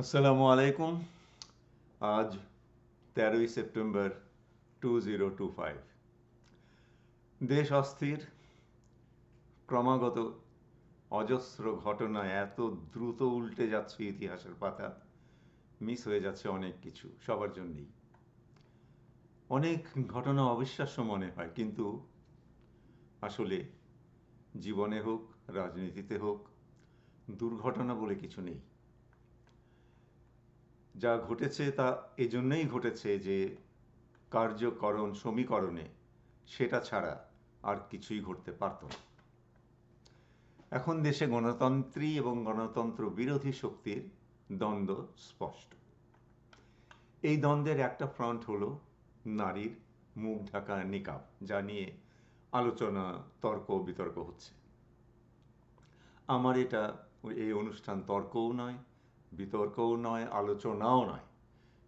আসসালামু আলাইকুম। আজ তেরোই September two zero two five. দেশ অস্থির, ক্রমাগত অজস্র ঘটনা এত দ্রুত উল্টে যাচ্ছে ইতিহাসের পাতা, মিস হয়ে যাচ্ছে অনেক কিছু, সবার জন্যেই। অনেক ঘটনা অবিশ্বাস্য মনে হয়, কিন্তু আসলে জীবনে হোক, রাজনীতিতে হোক, দুর্ঘটনা বলে কিছু নেই। যা ঘটেছে তা এজন্যই ঘটেছে যে কার্যকরণ সমীকরণে সেটা ছাড়া আর কিছুই ঘটতে পারত না। এখন দেশে গণতন্ত্রী এবং গণতন্ত্র বিরোধী শক্তির দ্বন্দ্ব স্পষ্ট। এই দ্বন্দ্বের একটা ফ্রন্ট হলো নারীর মুখ ঢাকা নিকাব, যা নিয়ে আলোচনা, তর্ক, বিতর্ক হচ্ছে। আমার এটা, এই অনুষ্ঠান তর্কও নয় বিতর্কও নয়, আলোচনাও নয়।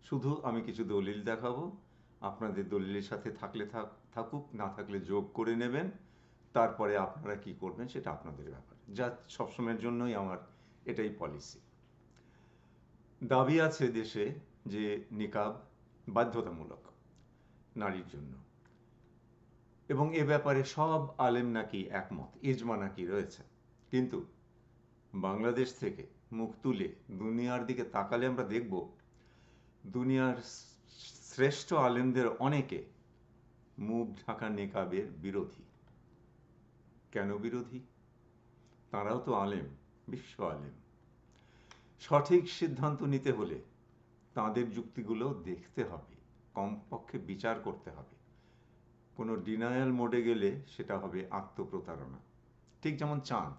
শুধু আমি কিছু দলিল দেখাবো। আপনাদের দলিলের সাথে থাকলে থাকুক, না থাকলে যোগ করে নেবেন। তারপরে আপনারা কি করবেন সেটা আপনাদের ব্যাপার। যা সবসময়ের জন্যই আমার এটাই পলিসি দাবি আছে দেশে যে নিকাব বাধ্যতামূলক নারীর জন্য। এবং এ ব্যাপারে সব আলেম নাকি একমত, ইজমা নাকি রয়েছে। কিন্তু বাংলাদেশ থেকে মুখ তুলে দুনিয়ার দিকে তাকালে আমরা দেখব, দুনিয়ার শ্রেষ্ঠ আলেমদের অনেকে মুখ ঢাকা নেকাবের বিরোধী। কেন বিরোধী? তারাও তো আলেম, বিশ্ব আলেম। সঠিক সিদ্ধান্ত নিতে হলে তাদের যুক্তিগুলো দেখতে হবে, কমপক্ষে বিচার করতে হবে। কোনো ডিনায়াল মোডে গেলে সেটা হবে আত্মপ্রতারণা। ঠিক যেমন চাঁদ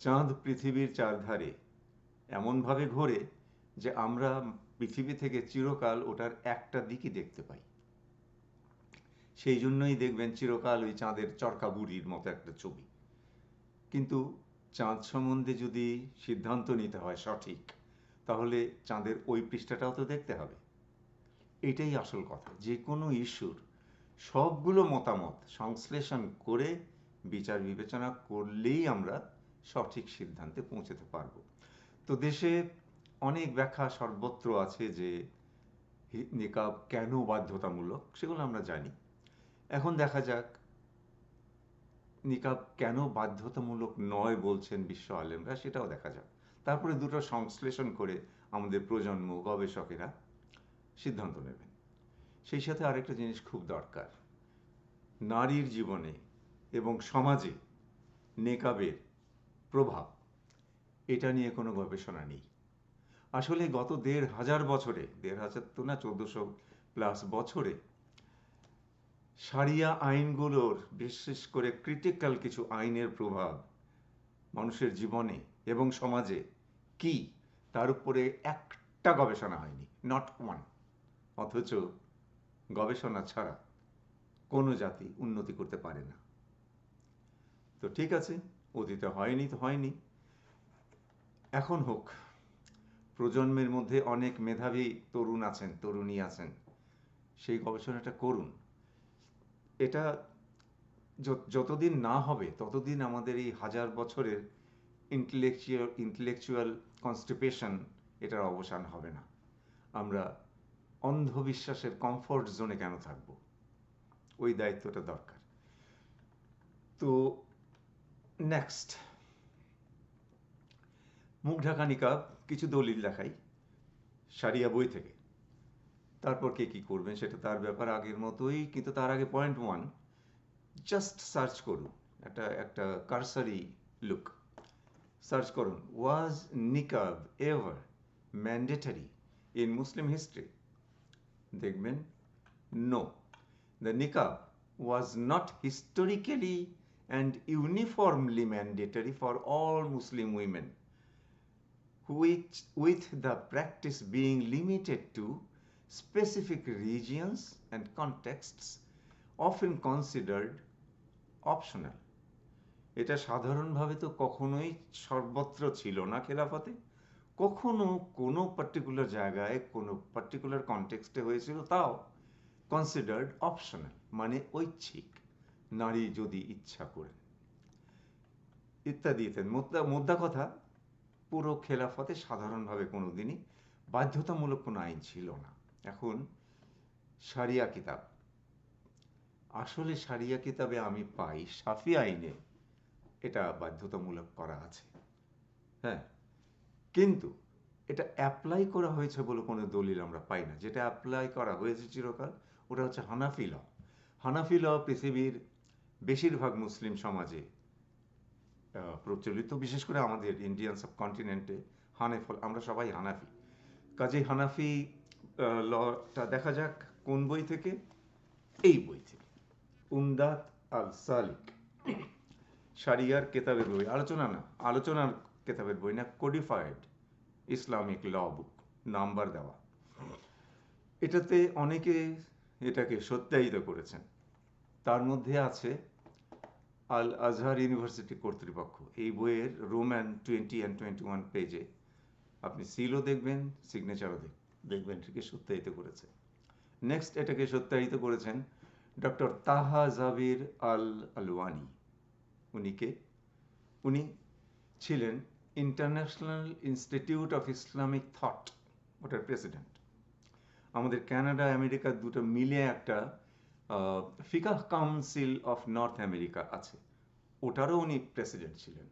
চাঁদ পৃথিবীর চারধারে এমনভাবে ঘোরে যে আমরা পৃথিবী থেকে চিরকাল ওটার একটা দিকই দেখতে পাই। সেই জন্যই দেখবেন চিরকাল ওই চাঁদের চরকা বুড়ির মতো একটা ছবি। কিন্তু চাঁদ সম্বন্ধে যদি সিদ্ধান্ত নিতে হয় সঠিক, তাহলে চাঁদের ওই পৃষ্ঠাটাও তো দেখতে হবে। এটাই আসল কথা। যে কোনো ইস্যুর সবগুলো মতামত সংশ্লেষণ করে বিচার বিবেচনা করলেই আমরা সঠিক সিদ্ধান্তে পৌঁছতে পারব। তো দেশে অনেক ব্যাখ্যা সর্বত্র আছে যে নিকাব কেন বাধ্যতামূলক? সেগুলো আমরা জানি। এখন দেখা যাক, নিকাব কেন বাধ্যতামূলক নয় বলছেন বিশ্ব আলেমরা সেটাও দেখা যাক। তারপরে দুটো সংশ্লেষণ করে আমাদের প্রজন্ম, গবেষকেরা সিদ্ধান্ত নেবেন। সেই সাথে আরেকটা জিনিস খুব দরকার। নারীর জীবনে এবং সমাজে নেকাবের প্রভাব এটা নিয়ে কোনো গবেষণা নেই। আসলে গত দেড় হাজার বছরে, দেড় হাজার তো না, চোদ্দশো প্লাস বছরে সারিয়া আইনগুলোর বিশেষ করে ক্রিটিক্যাল কিছু আইনের প্রভাব মানুষের জীবনে এবং সমাজে কি, তার উপরে একটা গবেষণা হয়নি নট ওয়ান অথচ গবেষণা ছাড়া কোনো জাতি উন্নতি করতে পারে না। তো ঠিক আছে, অতীতে হয়নি তো হয়নি। এখন হোক, প্রজন্মের মধ্যে অনেক মেধাবী তরুণ আছেন, তরুণী আছেন। সেই গবেষণাটা করুন। এটা যতদিন না হবে, ততদিন আমাদের এই হাজার বছরের ইন্টেলেকচুয়াল ইন্টেলেকচুয়াল কনস্টিপেশন এটার অবসান হবে না। আমরা অন্ধবিশ্বাসের কমফোর্ট জোনে কেন থাকব? ওই দায়িত্বটা দরকার। তো নেক্সট মুখ ঢাকা নিকাব কিছু দলিল দেখাই সারিয়া বই থেকে। তারপর কে কি করবেন সেটা তার ব্যাপার আগের মতোই, কিন্তু তার আগে পয়েন্ট ওয়ান জাস্ট সার্চ করুন। একটা একটা কারসারি লুক সার্চ করুন was niqab ever mandatory in Muslim history দেখবেন no the niqab was not historically and uniformly mandatory for all Muslim women which, with the practice being limited to specific regions and contexts often considered optional. এটা সাধারণভাবে তো কখনোই সর্বত্র ছিল না খেলাফতে। কখনো কোনো পার্টিকুলার জায়গায় কোনো পার্টিকুলার কনটেক্সটে হয়েছিল তাও কনসিডার্ড অপশনাল মানে ঐচ্ছিক নারী যদি ইচ্ছা করেন ইত্যাদি ইত্যাদি। মোদ্দা মোদ্দা কথা পুরো খেলাফতে সাধারণভাবে কোনো দিনই বাধ্যতামূলক কোনো আইন ছিল না। এখন সারিয়া কিতাব। আসলে সারিয়া কিতাবে আমি পাই সাফি আইনে এটা বাধ্যতামূলক করা আছে। হ্যাঁ কিন্তু এটা অ্যাপ্লাই করা হয়েছে বলে কোনো দলিল আমরা পাই না। যেটা অ্যাপ্লাই করা হয়েছে চিরকাল, ওটা হচ্ছে হানাফি ল। হানাফি ল পৃথিবীর বেশিরভাগ মুসলিম সমাজে প্রচলিত, বিশেষ করে আমাদের ইন্ডিয়ান সাবকন্টিনেন্টে হানেফল আমরা সবাই হানাফি। কাজে হানাফি লটা দেখা যাক কোন বই থেকে? এই বই থেকে। উমদাত আল সালিক সারিয়ার কেতাবের বই। আলোচনা না, আলোচনার কেতাবের বই না codified Islamic law book number দেওয়া। এটাতে অনেকে এটাকে সত্যায়িত করেছেন। তার মধ্যে আছে আল আজহার ইউনিভার্সিটি কর্তৃপক্ষ। এই বইয়ের Roman twenty and twenty one পেজে আপনি সিলও দেখবেন সিগনেচারও দেখবেন, এটাকে সত্যায়িত করেছে। নেক্সট এটাকে সত্যায়িত করেছেন ডক্টর তাহা জাবির আল আলওয়ানি উনি কে? উনি ছিলেন International Institute of Islamic Thought ওটার প্রেসিডেন্ট আমাদের কানাডা আমেরিকা দুটো মিলে একটা Fiqh Council of North America আছে। ওটারও উনি প্রেসিডেন্ট ছিলেন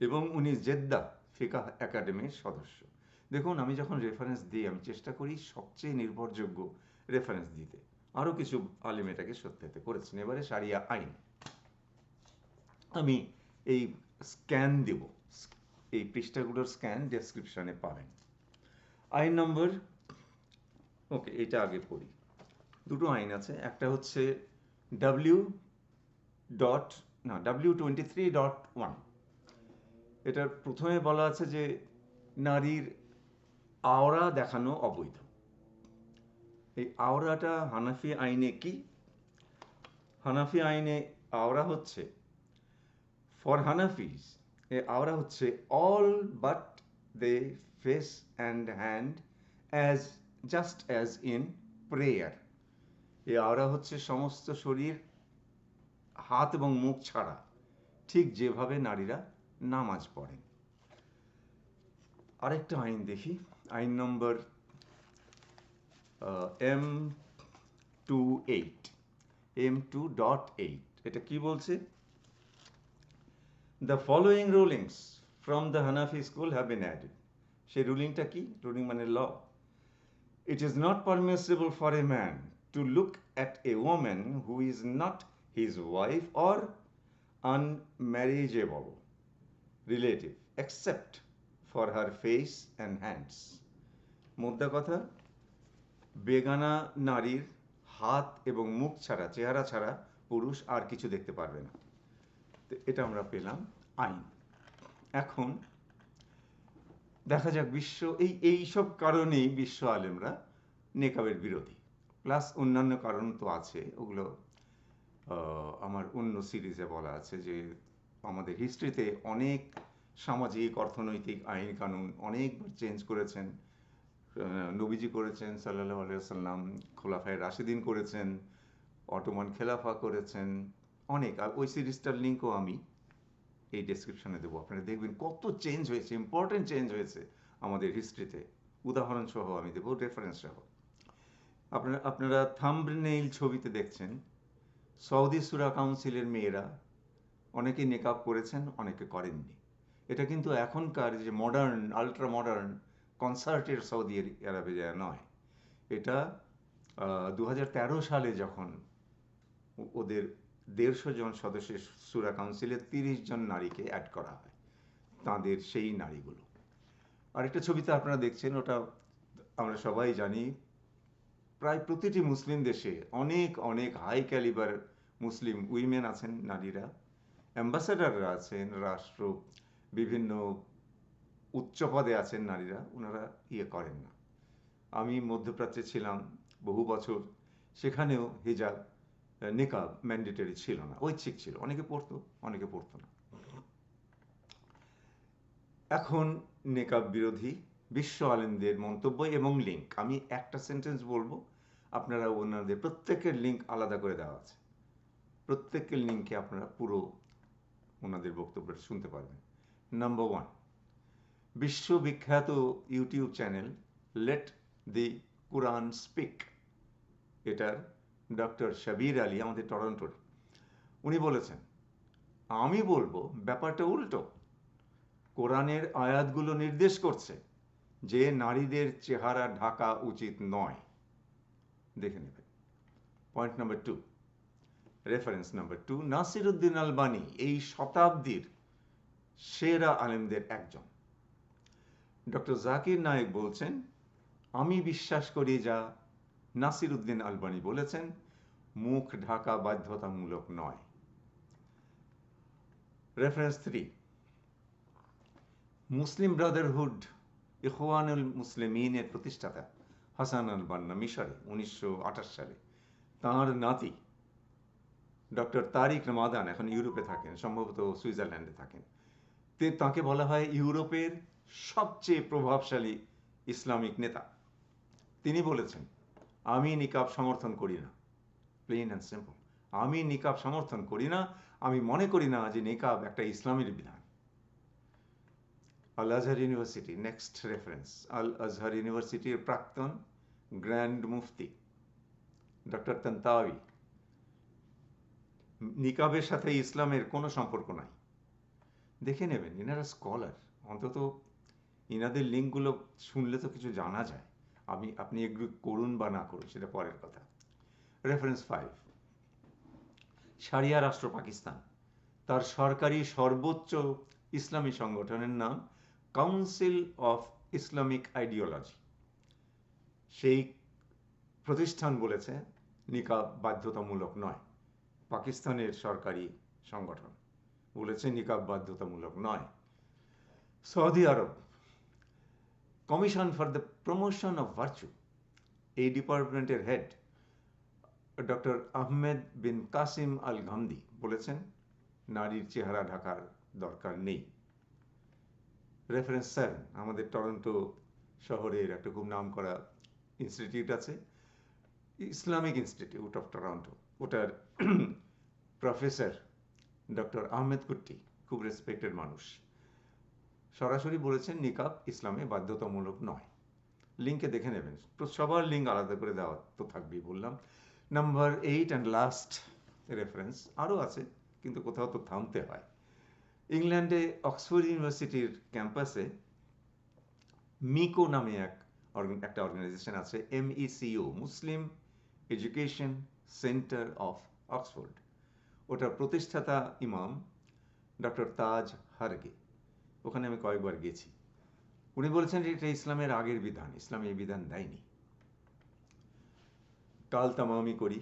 এবং উনি জেদ্দা ফিকাহ একাডেমির সদস্য। দেখুন, আমি যখন রেফারেন্স দিই, আমি চেষ্টা করি সবচেয়ে নির্ভরযোগ্য রেফারেন্স দিতে। আরও কিছু আলিম এটাকে সত্যায়িত করেছেন। এবারে সারিয়া আইন। আমি এই স্ক্যান দেব। এই পৃষ্ঠাগুলোর স্ক্যান ডেসক্রিপশনে পাবেন। আইন নম্বর, ওকে, এটা আগে পড়ি। দুটো আইন আছে। একটা হচ্ছে ডাব্লিউ ডট না W twenty three dot one এটার প্রথমে বলা আছে যে নারীর আওরা দেখানো অবৈধ। এই আওরাটা হানাফি আইনে কি? হানাফি আইনে আওরা হচ্ছে ফর হানাফিজ এ আওরা হচ্ছে all but the face and hand as just as in prayer এ আওরা হচ্ছে সমস্ত শরীর, হাত এবং মুখ ছাড়া। ঠিক যেভাবে নারীরা নামাজ পড়েন। আরেকটা আইন দেখি। আইন নম্বর M two eight. M two dot eight. এটা কি বলছে? The following rulings from the Hanafi school have been added সেই রুলিংটা কি? রুলিং মানে law it is not permissible for a man to look at a woman who is not his wife or unmarriageable relative, except for her face and hands. মোদ্দা কথা, বেগানা নারীর হাত এবং মুখ ছাড়া, চেহারা ছাড়া পুরুষ আর কিছু দেখতে পারবে না। তো এটা আমরা পেলাম আইন। এখন দেখা যাক বিশ্ব, এই এইসব কারণেই বিশ্ব আলেমরা নেকাবের বিরোধী। প্লাস অন্যান্য কারণ তো আছে, ওগুলো আমার অন্য সিরিজে বলা আছে যে আমাদের হিস্ট্রিতে অনেক সামাজিক, অর্থনৈতিক আইন কানুন অনেকবার চেঞ্জ করেছেন। নবীজি করেছেন সাল্লাহ আলিয়াল্লাম খোলাফায় রাশিদিন করেছেন, অটোমান খেলাফা করেছেন, অনেক। আর ওই সিরিজটার লিঙ্কও আমি এই ডেসক্রিপশনে দেবো। আপনারা দেখবেন কত চেঞ্জ হয়েছে ইম্পর্টেন্ট চেঞ্জ হয়েছে আমাদের হিস্ট্রিতে উদাহরণসহ আমি দেবো রেফারেন্স সহ। আপনারা আপনারা থাম্বনেইল ছবিতে দেখছেন। সৌদি সুরা কাউন্সিলের মেয়েরা অনেকে নেকআপ করেছেন, অনেকে করেননি। এটা কিন্তু এখনকার যে মডার্ন আলট্রা মডার্ন কনসার্টের সৌদি আরবে নয়। এটা দু হাজার তেরো সালে যখন ওদের দেড়শো জন সদস্যের সুরা কাউন্সিলে তিরিশ জন নারীকে অ্যাড করা হয়, তাদের সেই নারীগুলো। আরেকটা ছবিতে আপনারা দেখছেন, ওটা আমরা সবাই জানি প্রায় প্রতিটি মুসলিম দেশে অনেক অনেক হাই ক্যালিবার মুসলিম উইমেন আছেন, নারীরা। অ্যাম্বাসাডাররা আছেন, রাষ্ট্র, বিভিন্ন উচ্চ পদে আছেন নারীরা, ওনারা ইয়ে করেন না। আমি মধ্যপ্রাচ্যে ছিলাম বহু বছর, সেখানেও হিজাব নিকাব ম্যান্ডেটরি ছিল না, ঐচ্ছিক ছিল। অনেকে পড়তো অনেকে পড়তো না। এখন নেকাব বিরোধী, বিশ্ব আলেমদের মন্তব্য এবং লিঙ্ক আমি একটা সেন্টেন্স বলব আপনারা ওনাদের প্রত্যেকের লিঙ্ক আলাদা করে দেওয়া আছে। প্রত্যেকের লিঙ্কে আপনারা পুরো ওনাদের বক্তব্য শুনতে পারবেন। নাম্বার ওয়ান বিশ্ববিখ্যাত YouTube channel let the Quran speak এটার ডক্টর শাবির আলী আমাদের টরন্টোর। উনি বলেছেন, আমি বলব, ব্যাপারটা উল্টো। কোরআনের আয়াতগুলো নির্দেশ করছে যে নারীদের চেহারা ঢাকা উচিত নয়। দেখে নেবেন point number two reference number two Nasir Uddin Albani এই শতাব্দীর সেরা আলেমদের একজন। ডক্টর জাকির নায়েক বলছেন, আমি বিশ্বাস করি যা নাসির উদ্দিন আলবানি বলেছেন, মুখ ঢাকা বাধ্যতামূলক নয়। রেফারেন্স থ্রি মুসলিম ব্রাদারহুড ইখওয়ানুল মুসলিমিনের প্রতিষ্ঠাতা। হাসান আল বান্না মিশরে, উনিশশো আঠাশ সালে। তাঁর নাতি, ডক্টর তারিক রমাদান এখন ইউরোপে থাকেন, সম্ভবত সুইজারল্যান্ডে থাকেন। তে, তাকে বলা হয় ইউরোপের সবচেয়ে প্রভাবশালী ইসলামিক নেতা। তিনি বলেছেন, আমি নিকাব সমর্থন করি না। প্লেন অ্যান্ড সিম্পল, আমি নিকাব সমর্থন করি না, আমি মনে করি না যে নিকাব একটা ইসলামের বিধান। Al Azhar University next reference Al Azhar ইউনিভার্সিটির প্রাক্তন গ্র্যান্ড মুফতি ডক্টর তন্তাওয়ি নিকাবের সাথে ইসলামের কোনো সম্পর্ক নাই। দেখে নেবেন, ইনারা স্কলার অন্তত ইনাদের লিঙ্কগুলো শুনলে তো কিছু জানা যায়। আমি, আপনি এগ্রি করুন বা না করুন, সেটা পরের কথা। রেফারেন্স ফাইভ সারিয়া রাষ্ট্র পাকিস্তান। তার সরকারি সর্বোচ্চ ইসলামী সংগঠনের নাম কাউন্সিল অফ ইসলামিক আইডিওলজি সেই প্রতিষ্ঠান বলেছে, নিকাব বাধ্যতামূলক নয়। পাকিস্তানের সরকারি সংগঠন বলেছে, নিকাব বাধ্যতামূলক নয়। Saudi Arabia, commission for the promotion of virtue, এই ডিপার্টমেন্টের head doctor Ahmed bin Qasim al Ghamdi বলেছেন, নারীর চেহারা ঢাকার দরকার নেই। রেফারেন্স সেভেন আমাদের টরন্টো শহরের একটা খুব নাম করা ইনস্টিটিউট আছে। ইসলামিক ইনস্টিটিউট অফ টরন্টো ওটার প্রফেসর ডক্টর আহমেদ কুট্টি খুব রেসপেক্টেড মানুষ। সরাসরি বলেছেন, নিকাব ইসলামে বাধ্যতামূলক নয়। লিঙ্কে দেখে নেবেন। সবার লিঙ্ক আলাদা করে দেওয়া তো থাকবেই বললাম। Number eight and last reference আরও আছে, কিন্তু কোথাও তো থামতে হয়। ইংল্যান্ডে অক্সফোর্ড ইউনিভার্সিটির ক্যাম্পাসে মিকো নামে এক একটা অর্গানাইজেশন আছে M MECO Muslim education centre of Oxford. ওটার প্রতিষ্ঠাতা ইমাম ডক্টর তাজ হারগে। ওখানে আমি কয়েকবার গেছি। উনি বলেছেন যে এটা ইসলামের আগের বিধান, ইসলাম এই বিধান দেয়নি। কাল তামামি করি,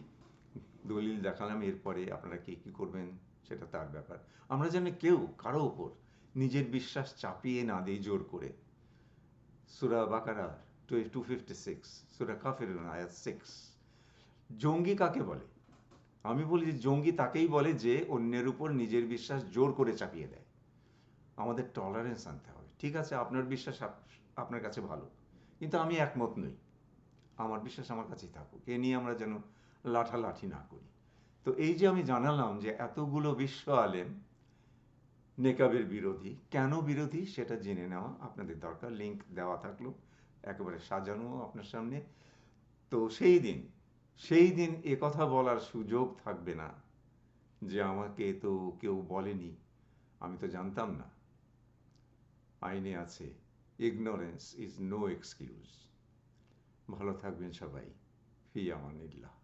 দলিল দেখালাম, এরপরে আপনারা কে কী করবেন? সেটা তার ব্যাপার। আমরা যেন কেউ কারও ওপর নিজের বিশ্বাস চাপিয়ে না দিই জোর করে। সুরা বাকারা টু টু ফিফটি সিক্স, সুরা কাফের আয়াত সিক্স জঙ্গি কাকে বলে? আমি বলি যে জঙ্গি তাকেই বলে যে অন্যের উপর নিজের বিশ্বাস জোর করে চাপিয়ে দেয়। আমাদের টলারেন্স আনতে হবে। ঠিক আছে, আপনার বিশ্বাস আপনার কাছে ভালো, কিন্তু আমি একমত নই। আমার বিশ্বাস আমার কাছেই থাকুক। এ নিয়ে আমরা যেন লাঠালাঠি না করি। তো এই যে আমি জানালাম যে এতগুলো বিশ্ব আলেম নেকাবের বিরোধী, কেন বিরোধী সেটা জেনে নেওয়া আপনাদের দরকার। লিঙ্ক দেওয়া থাকল, একেবারে সাজানো আপনার সামনে। তো সেই দিন সেই দিন এ কথা বলার সুযোগ থাকবে না যে আমাকে তো কেউ বলেনি, আমি তো জানতাম না। আইনে আছে ইগনোরেন্স ইজ নো এক্সকিউজ ভালো থাকবেন সবাই, ফি আমানিল্লাহ